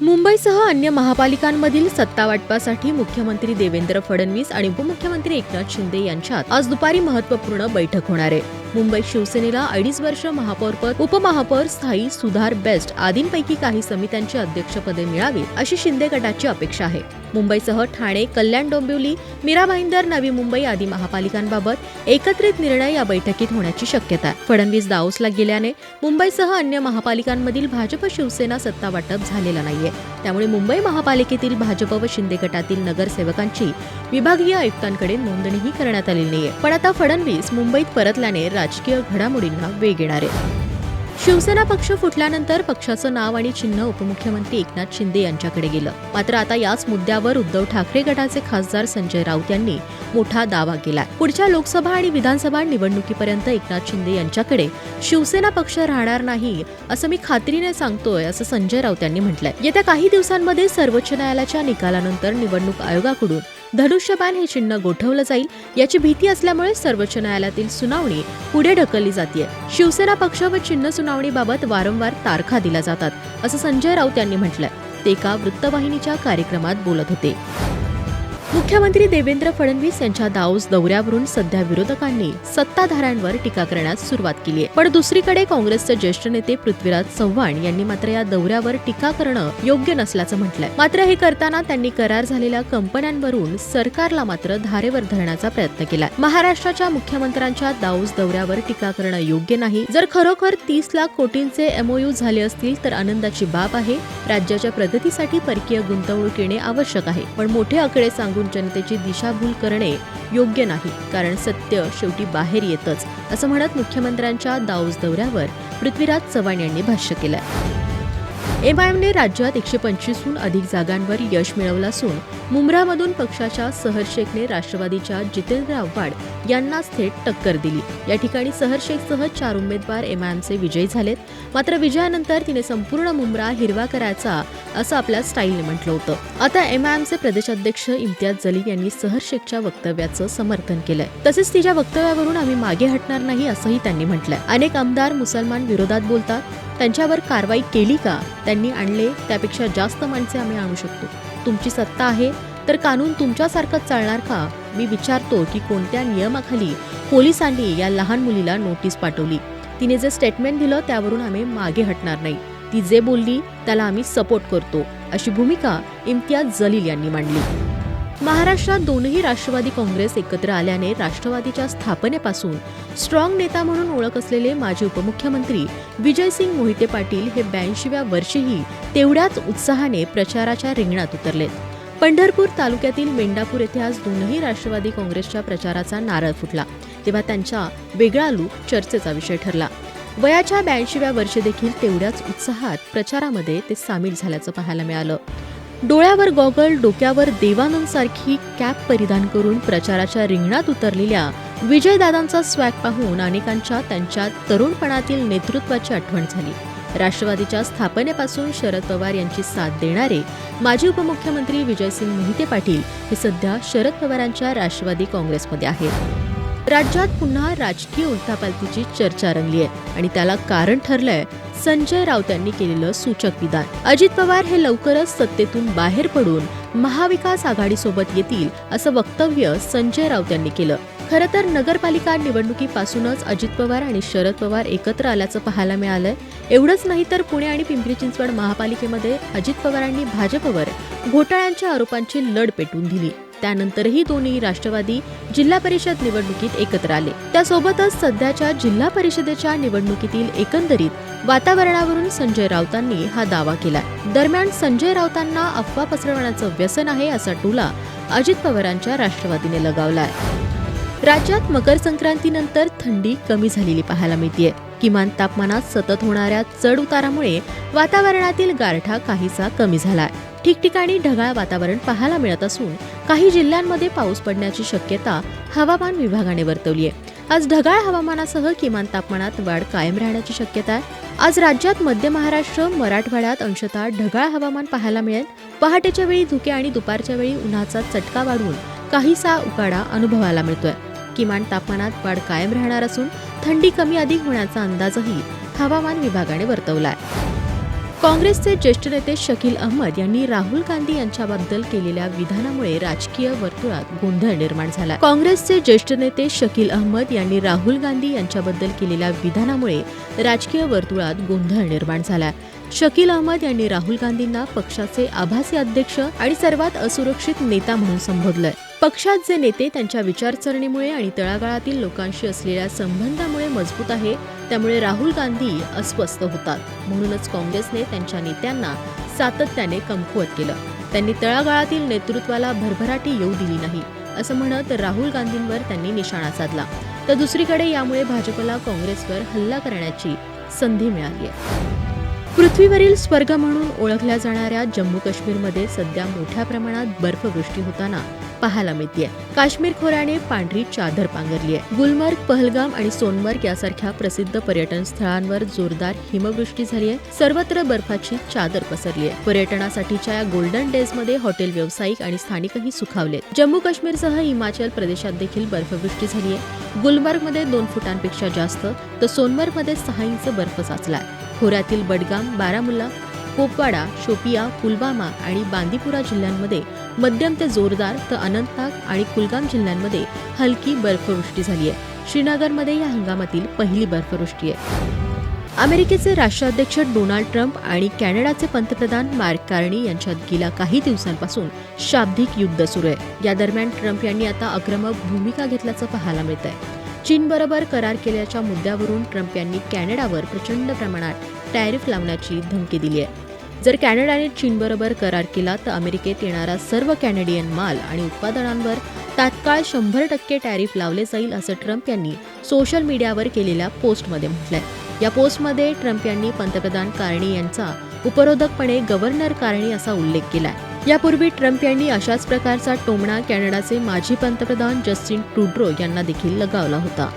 मुंबईसह अन्य महापालिकांमधील सत्ता वाटपासाठी मुख्यमंत्री देवेंद्र फडणवीस आणि उपमुख्यमंत्री एकनाथ शिंदे यांच्यात आज दुपारी महत्त्वपूर्ण बैठक होणार आहे. मुंबईत शिवसेनेला अडीच वर्ष महापौरपद उपमहापौर स्थायी सुधार बेस्ट आदींपैकी काही समित्यांची अध्यक्षपदे मिळावीत अशी शिंदे गटाची अपेक्षा आहे. मुंबईसह ठाणे कल्याण डोंबिवली मीरा भाईंदर नवी मुंबई आदी महापालिकांबाबत एकत्रित निर्णय या बैठकीत होण्याची शक्यता आहे. फडणवीस दाओसला गेल्याने मुंबईसह अन्य महापालिकांमधील भाजप शिवसेना सत्ता वाटप झालेला नाहीये. त्यामुळे मुंबई महापालिकेतील भाजप व शिंदे गटातील नगरसेवकांची विभागीय आयुक्तांकडे नोंदणीही करण्यात आलेली नाहीये. पण आता फडणवीस मुंबईत परतल्याने राजकीय घडामोडींना वेग येणार आहे. शिवसेना पक्ष फुटल्यानंतर पक्षाचं नाव आणि चिन्ह उपमुख्यमंत्री एकनाथ शिंदे यांच्याकडे गेलं. मात्र आता याच मुद्द्यावर उद्धव ठाकरे गटाचे खासदार संजय राऊत यांनी मोठा दावा केलाय. पुढच्या लोकसभा आणि विधानसभा निवडणुकीपर्यंत एकनाथ शिंदे यांच्याकडे शिवसेना पक्ष राहणार नाही असं मी खात्रीने सांगतोय असं संजय राऊत यांनी म्हटलंय. येत्या काही दिवसांमध्ये सर्वोच्च न्यायालयाच्या निकालानंतर निवडणूक आयोगाकडून धनुष्यबाण हे चिन्ह गोठवलं जाईल याची भीती असल्यामुळे सर्वोच्च न्यायालयातील सुनावणी पुढे ढकलली जाते शिवसेना पक्ष व चिन्ह सुनावणीबाबत वारंवार तारखा दिल्या जातात असं संजय राऊत यांनी म्हटलंय. ते एका वृत्तवाहिनीच्या कार्यक्रमात बोलत होते. मुख्यमंत्री देवेंद्र फडणवीस यांच्या दाऊस दौऱ्यावरून सध्या विरोधकांनी सत्ताधाऱ्यांवर टीका करण्यास सुरुवात केली आहे. पण दुसरीकडे काँग्रेसचे ज्येष्ठ नेते पृथ्वीराज चव्हाण यांनी मात्र या दौऱ्यावर टीका करणं योग्य नसल्याचं म्हटलंय. मात्र हे करताना त्यांनी करार झालेल्या कंपन्यांवरून सरकारला मात्र धारेवर धरण्याचा प्रयत्न केलाय. महाराष्ट्राच्या मुख्यमंत्र्यांच्या दाऊस दौऱ्यावर टीका करणं योग्य नाही. जर खरोखर तीस लाख कोटींचे एमओयू झाले असतील तर आनंदाची बाब आहे. राज्याच्या प्रगतीसाठी परकीय गुंतवणूक येणे आवश्यक आहे. पण मोठे आकडे सांगून जनतेची दिशाभूल करणे योग्य नाही कारण सत्य शेवटी बाहेर येतच असं म्हणत मुख्यमंत्र्यांच्या दाऊस दौऱ्यावर पृथ्वीराज चव्हाण यांनी भाष्य केलं एमआयएमने राज्यात एकशे पंचवीसहून अधिक जागांवर यश मिळवलं असून मुंब्रामधून पक्षाच्या सहर शेखने राष्ट्रवादीच्या जितेंद्र आव्हाड यांनाच थेट टक्कर दिली. या ठिकाणी सहर शेखसह चार उमेदवार एमआयएमचे विजयी झालेत. मात्र विजयानंतर तिने संपूर्ण मुंब्रा हिरवा करायचा असं आपल्या स्टाईलने म्हटलं होतं. आता एम आय एमचे प्रदेशाध्यक्ष इम्तियाज जलील यांनी सहर शेखच्या वक्तव्याचं समर्थन केलंय. तसेच तिच्या वक्तव्यावरून आम्ही मागे हटणार नाही असंही त्यांनी म्हटलंय. अनेक आमदार मुसलमान विरोधात बोलतात त्यांच्यावर कारवाई केली का? त्यांनी आणले त्यापेक्षा जास्त माणसे आम्ही आणू शकतो. तुमची सत्ता आहे तर कानून तुमच्यासारखंच चालणार का? मी विचारतो की कोणत्या नियमाखाली पोलिसांनी या लहान मुलीला नोटीस पाठवली. तिने जे स्टेटमेंट दिलं त्यावरून आम्ही मागे हटणार नाही. ती जे बोलली त्याला आम्ही सपोर्ट करतो अशी भूमिका इम्तियाज जलील यांनी मांडली. महाराष्ट्रात दोनही राष्ट्रवादी काँग्रेस एकत्र आल्याने राष्ट्रवादीच्या स्थापनेपासून स्ट्रॉंग नेता म्हणून ओळख असलेले माजी उपमुख्यमंत्री विजयसिंग मोहिते पाटील हे ब्याऐंशीव्या वर्षीही तेवढ्याच उत्साहाने प्रचाराच्या रिंगणात उतरलेत. पंढरपूर तालुक्यातील मेंढापूर येथे आज दोनही राष्ट्रवादी काँग्रेसच्या प्रचाराचा नारळ फुटला तेव्हा त्यांच्या वेगळा लूक चर्चेचा विषय ठरला. वयाच्या ब्याऐंशीव्या वर्षी देखील तेवढ्याच उत्साहात प्रचारामध्ये ते सामील झाल्याचं पाहायला मिळालं. डोळ्यावर गॉगल डोक्यावर देवानंदसारखी कॅप परिधान करून प्रचाराच्या रिंगणात उतरलेल्या विजयदादांचा स्वॅग पाहून अनेकांच्या त्यांच्या तरुणपणातील नेतृत्वाची आठवण झाली. राष्ट्रवादीच्या स्थापनेपासून शरद पवार यांची साथ देणारे माजी उपमुख्यमंत्री विजयसिंग मोहिते पाटील हे सध्या शरद पवारांच्या राष्ट्रवादी काँग्रेसमध्ये आहेत. राज्यात पुन्हा राजकीय उलथापालथीची चर्चा रंगली आहे आणि त्याला कारण ठरलंय संजय राऊत यांनी केलेलं सूचक विधान अजित पवार हे लवकरच सत्तेतून बाहेर पडून महाविकास आघाडीसोबत येतील असं वक्तव्य संजय राऊत यांनी केलं. खरं तर नगरपालिका निवडणुकीपासूनच अजित पवार आणि शरद पवार एकत्र आल्याचं पाहायला मिळालंय. एवढंच नाही तर पुणे आणि पिंपरी चिंचवड महापालिकेमध्ये अजित पवारांनी भाजपवर घोटाळ्यांच्या आरोपांची लढ पेटून दिली. त्यानंतरही दोन्ही राष्ट्रवादी जिल्हा परिषद निवडणुकीत एकत्र आले. त्यासोबतच सध्याच्या जिल्हा परिषदेच्या निवडणुकीतील एकंदरीत वातावरणावरून संजय राऊतांनी हा दावा केला दरम्यान संजय राऊतांना अफवा पसरवण्याचं व्यसन आहे असा टोला अजित पवारांच्या राष्ट्रवादीने लगावलाय. राज्यात मकर संक्रांतीनंतर थंडी कमी झालेली पाहायला मिळतेय. किमान तापमानात सतत होणाऱ्या चढ उतारामुळे वातावरणातील गारठा काहीसा कमी झालाय. ठिकठिकाणी ढगाळ वातावरण पाहायला मिळत असून काही जिल्ह्यांमध्ये पाऊस पडण्याची शक्यता हवामान विभागाने वर्तवली आहे. आज ढगाळ हवामानासह किमान तापमानात वाढ कायम राहण्याची शक्यता आहे. आज राज्यात मध्य महाराष्ट्र मराठवाड्यात अंशतः ढगाळ हवामान पाहायला मिळेल. पहाटेच्या वेळी धुके आणि दुपारच्या वेळी उन्हाचा चटका वाढून काहीसा उकाडा अनुभवायला मिळतोय. किमान तापमानात वाढ कायम राहणार असून थंडी कमी अधिक होण्याचा अंदाजही हवामान विभागाने वर्तवलाय. काँग्रेसचे ज्येष्ठ नेते शकील अहमद यांनी राहुल गांधी यांच्याबद्दल केलेल्या विधानामुळे राजकीय वर्तुळात गोंधळ निर्माण झाला. काँग्रेसचे ज्येष्ठ नेते शकील अहमद यांनी राहुल गांधी यांच्याबद्दल केलेल्या विधानामुळे राजकीय वर्तुळात गोंधळ निर्माण झाला. शकील अहमद यांनी राहुल गांधींना पक्षाचे आभासी अध्यक्ष आणि सर्वात असुरक्षित नेता म्हणून संबोधलंय. पक्षात जे नेते त्यांच्या विचारसरणीमुळे आणि तळागाळातील लोकांशी असलेल्या संबंधामुळे मजबूत आहे त्यामुळे राहुल गांधी अस्वस्थ होतात. म्हणूनच काँग्रेसने त्यांच्या नेत्यांना सातत्याने कमकुवत केलं. त्यांनी तळागाळातील नेतृत्वाला भरभराटी येऊ दिली नाही असं म्हणत राहुल गांधींवर त्यांनी निशाणा साधला. तर दुसरीकडे यामुळे भाजपला काँग्रेसवर हल्ला करण्याची संधी मिळाली आहे. पृथ्वीवरील स्वर्ग म्हणून ओळखल्या जाणाऱ्या जम्मू काश्मीरमध्ये सध्या मोठ्या प्रमाणात बर्फवृष्टी होताना पाहायला मिळते काश्मीर खोऱ्याने पांढरी चादर पांघरली आहे गुलमर्ग पहलगाम आणि सोनमर्ग यासारख्या प्रसिद्ध पर्यटन स्थळांवर जोरदार हिमवृष्टी झाली आहे सर्वत्र बर्फाची चादर पसरली आहे पर्यटनासाठीच्या या गोल्डन डेजमध्ये हॉटेल व्यावसायिक आणि स्थानिकही सुखावले जम्मू काश्मीरसह हिमाचल प्रदेशात देखील बर्फवृष्टी झाली आहे गुलमर्गमध्ये दोन फुटांपेक्षा जास्त तर सोनमर्गमध्ये सहा इंच बर्फ साचलाय. खोऱ्यातील बडगाम बारामुल्ला कोपवाडा शोपिया पुलवामा आणि बांदीपुरा जिल्ह्यांमध्ये मध्यम ते जोरदार तर अनंतनाग आणि कुलगाम जिल्ह्यांमध्ये हलकी बर्फवृष्टी झाली आहे. श्रीनगरमध्ये या हंगामातील पहिली बर्फवृष्टी आहे. अमेरिकेचे राष्ट्राध्यक्ष डोनाल्ड ट्रम्प आणि कॅनडाचे पंतप्रधान मार्क कार्णी यांच्यात गेल्या काही दिवसांपासून शाब्दिक युद्ध सुरू आहे. या दरम्यान ट्रम्प यांनी आता आक्रमक भूमिका घेतल्याचं पाहायला मिळत आहे चीनबरोबर करार केल्याच्या मुद्द्यावरून ट्रम्प यांनी कॅनडावर प्रचंड प्रमाणात टॅरिफ लावण्याची धमकी दिली आहे. जर कॅनडाने चीनबरोबर करार केला तर अमेरिकेत येणारा सर्व कॅनेडियन माल आणि उत्पादनांवर तात्काळ शंभर टक्के टॅरिफ लावले जाईल असं ट्रम्प यांनी सोशल मीडियावर केलेल्या पोस्टमध्ये म्हटलंय. या पोस्टमध्ये ट्रम्प यांनी पंतप्रधान कार्णी यांचा उपरोधकपणे गव्हर्नर कार्णी असा उल्लेख केलाय. यापूर्वी ट्रम्प यांनी अशाच प्रकारचा टोमणा कॅनडाचे माजी पंतप्रधान जस्टिन ट्रुड्रो यांना देखील लगावला होता.